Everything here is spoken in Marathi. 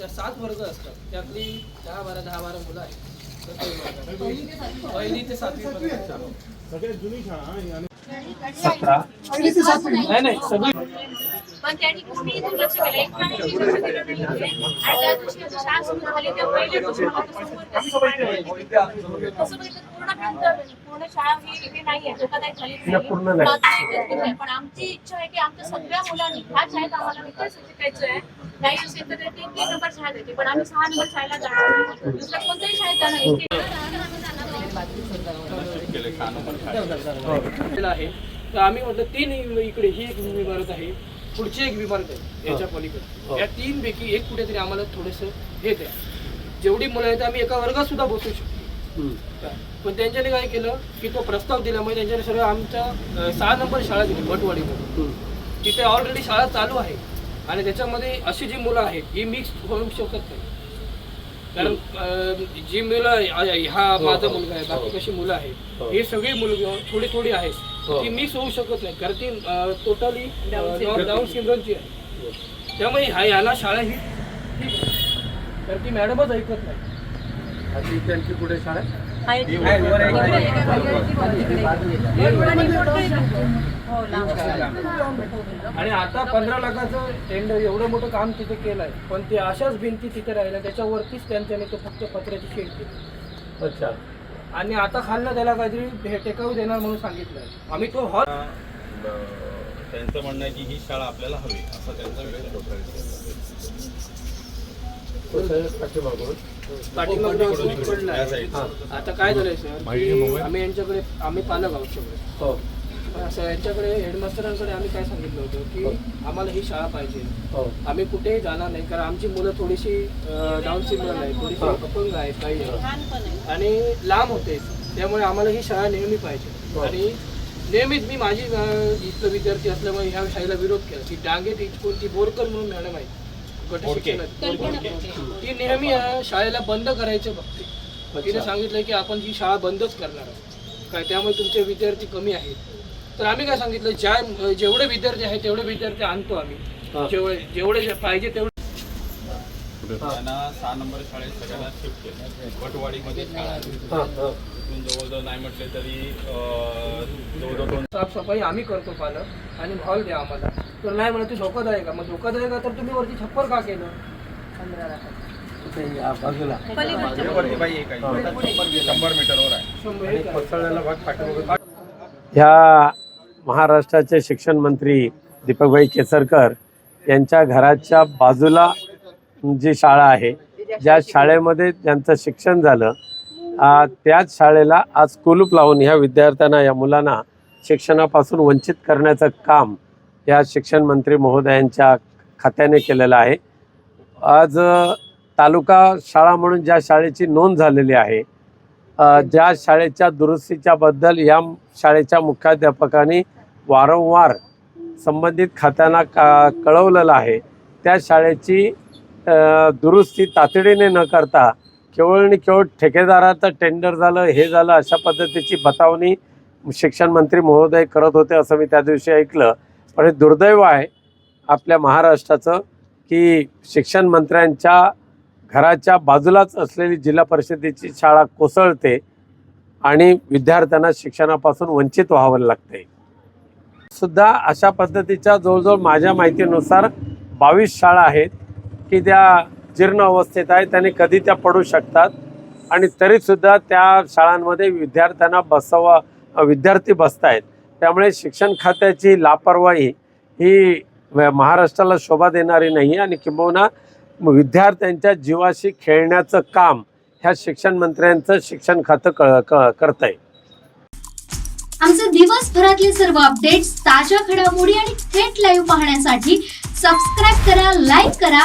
चा- सात वर्ग असतात. त्यातली दहा बारा दहा बारा मुलं आहेत. पहिली ते सातवी पर्यंत. नाही नाही सगळी. पण त्यांनी कुठेही दुर्लक्ष केलं. एक पाण्याची लक्ष दिलं नाही. आणि त्या आता शाळा सुरू झाली. तेव्हा पहिल्या दिवशी मला तो समोर त्याची पाणी आहे. तसं बघितलं तर पूर्ण शाळा ही हे नाही आहे. धोकादायक मात्र आहे. पण आमची इच्छा आहे की आमच्या सगळ्या मुलांनी ह्या शाळेत आम्हाला विकास शिकायचं आहे. नाही असेल तर ते तीन नंबर शाळेत येते. पण आम्ही सहा नंबर शाळेला जाणार नाही. दुसऱ्या कोणत्याही शाळेत जाणार आहे. तर आम्ही म्हटलं तीन इकडे ही एक इमारत आहे पुढची एक इमारत आहे याच्या पलीकडे. या तीन पैकी एक कुठेतरी आम्हाला थोडस हे द्या. जेवढी मुलं आहेत आम्ही एका वर्गात सुद्धा बसू शकतो. पण त्यांच्याने काय केलं की तो प्रस्ताव दिल्यामुळे त्यांच्याने सरळ आमच्या सहा नंबर शाळा दिली भटवाडीमध्ये. तिथे ऑलरेडी शाळा चालू आहे. आणि त्याच्यामध्ये अशी जी मुलं आहेत ही मिक्स होऊ शकत नाही. कारण अं, जी मुलं आहे, हा माझा मुलगा आहे बाकी कशी मुलं आहेत ही. सगळी मुलगी थोडी थोडी आहेत ती मिक्स होऊ शकत नाही. कारण ती टोटली डाऊन सिंड्रोमची आहे. त्यामुळे ह्या याला शाळा ही. तर ती मॅडमच ऐकत नाही. त्यांची पुढे शाळा? आणि आता पंधरा लाखाचं टेंडर एवढं मोठं काम तिथे केलं आहे पण ते अशाच भिंती तिथे राहिल्या त्याच्यावरतीच त्यांच्याने तो फक्त पत्र्याची शेड केली. अच्छा. आणि आता खालनं त्याला काहीतरी हे टेकाऊ देणार म्हणून सांगितलंय. आम्ही तो हॉल त्यांचं म्हणणं आहे की ही शाळा आपल्याला हवी असं त्यांचा विरोध आता काय झालंय सर? की आम्ही यांच्याकडे आम्ही पालक आहोत सगळे. हो. पण असं यांच्याकडे हेडमास्टरांकडे आम्ही काय सांगितलं होतं की आम्हाला ही शाळा पाहिजे. हो. आम्ही कुठेही जाणार नाही कारण आमची मुलं थोडीशी डाऊन सिग्नल आहे थोडीशी अपंग आहेत काही. आणि लांब होते त्यामुळे आम्हाला ही शाळा नेहमी पाहिजे. आणि नेहमीच मी माझी इथलं विद्यार्थी असल्यामुळे ह्या शाळेला विरोध केला. ती डांगे ती कोणती बोरकर म्हणून मॅडम आहे. ती नेहमी शाळेला बंद करायचं बघते. तिने सांगितलं की आपण ही शाळा बंदच करणार आहोत. काय त्यामुळे तुमचे विद्यार्थी कमी आहेत. तर आम्ही काय सांगितलं? ज्या जेवढे विद्यार्थी आहेत तेवढे विद्यार्थी आणतो आम्ही. जेवढे जेवढे जे पाहिजे तेवढे त्यांना सहा नंबर शाळेत सगळ्यांना शिफ्ट केलं. भटवाडीमध्ये शाळा आहे. हां हां. तिथून जवळजवळ नाही म्हटले तरी अं, जवळजवळ दोन साफसफाई आम्ही करतो पालक आणि हॉल द्या आम्हाला. तर नाही म्हणत ते धोकादायक आहे मग धोकादायक आहे तर तुम्ही वरती छप्पर का केलं? पंधरा लाखाचं. या बाजूला. वरती बाई आहे काही शंभर मीटरवर आहे. शंभर हे काय? कोसळलेला भाग पाठीमागून ह्या महाराष्ट्राचे शिक्षण मंत्री दीपकभाई केसरकर यांच्या घराच्या बाजूला जी शाळा आहे ज्या शाळेमध्ये ज्यांचं शिक्षण झालं त्याच शाळेला आज कुलूप लावून ह्या विद्यार्थ्यांना या मुलांना शिक्षणापासून वंचित करण्याचं काम या शिक्षण मंत्री महोदयांच्या खात्याने केलेलं आहे. आज तालुका शाळा म्हणून ज्या शाळेची नोंद झालेली आहे ज्या शाळेच्या दुरुस्तीच्या बद्दल या शाळेच्या मुख्याध्यापकांनी वारंवार संबंधित खात्यांना का कळवलेलं आहे त्या शाळेची दुरुस्ती तातडीने न करता केवळ आणि केवळ ठेकेदाराचं टेंडर झालं हे झालं अशा पद्धतीची बतावणी शिक्षण मंत्री महोदय करत होते असं मी त्या दिवशी ऐकलं. पण हे दुर्दैव आहे आपल्या महाराष्ट्राचं की शिक्षण मंत्र्यांच्या घराच्या बाजूलाच असलेली जिल्हा परिषदेची शाळा कोसळते आणि विद्यार्थ्यांना शिक्षणापासून वंचित व्हावं लागते. सुद्धा अशा पद्धतीच्या जवळजवळ माझ्या माहितीनुसार बावीस शाळा आहेत. की त्या जीर्ण अवस्थेत आहेत आणि कधी त्या पडू शकतात. आणि तरीसुद्धा त्या शाळांमध्ये विद्यार्थ्यांना बसवा विद्यार्थी बसत आहेत त्यामुळे शिक्षण खात्याची लापरवाही ही महाराष्ट्राला शोभा देणारी नाही आणि किंबहुना विद्यार्थ्यांच्या जीवाशी खेळण्याचं काम ह्या शिक्षण मंत्र्यांचं शिक्षण खातं कळ क करत आहे आमचे दिवसभरातले सर्व अपडेट्स ताज्या घडामोडी आणि थेट लाईव्ह पाहण्यासाठी सबस्क्राईब करा लाईक करा